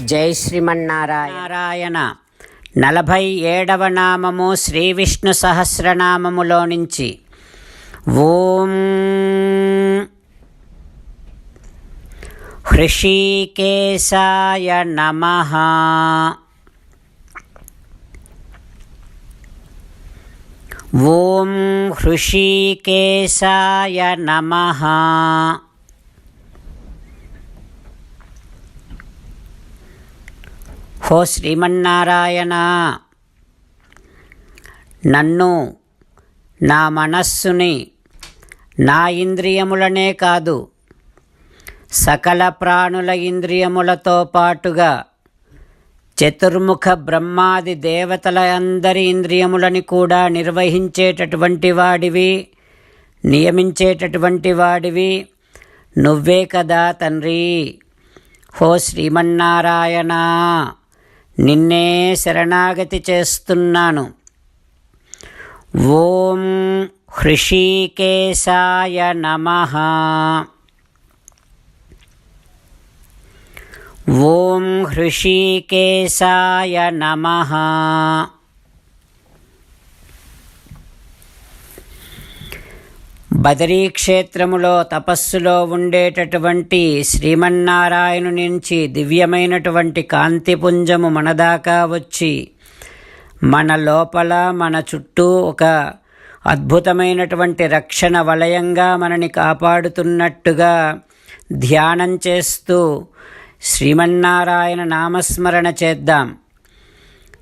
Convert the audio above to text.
జై శ్రీమన్నారాయణ. నలభై ఏడవ నామము శ్రీ విష్ణు సహస్రనామములో నుంచి. ఓం హృషికేశాయ నమ. ఓం హృషికేశాయ నమ. హో శ్రీమన్నారాయణ. నన్ను నా మనస్సుని నా ఇంద్రియములనే కాదు సకల ప్రాణుల ఇంద్రియములతో పాటుగా చతుర్ముఖ బ్రహ్మాది దేవతల అందరి ఇంద్రియములని కూడా నిర్వహించేటటువంటి వాడివి నియమించేటటువంటి వాడివి నువ్వే కదా తండ్రి. హో శ్రీమన్నారాయణ. నిన్నే శరణాగతి చేస్తున్నాను. ఓం హృషీకేశాయ నమ. ఓం హృషీకేశాయ నమ. బదరీక్షేత్రములో తపస్సులో ఉండేటటువంటి శ్రీమన్నారాయణు నుంచి దివ్యమైనటువంటి కాంతిపుంజము మనదాకా వచ్చి మన లోపల మన చుట్టూ ఒక అద్భుతమైనటువంటి రక్షణ వలయంగా మనని కాపాడుతున్నట్టుగా ధ్యానం చేస్తూ శ్రీమన్నారాయణ నామస్మరణ చేద్దాం.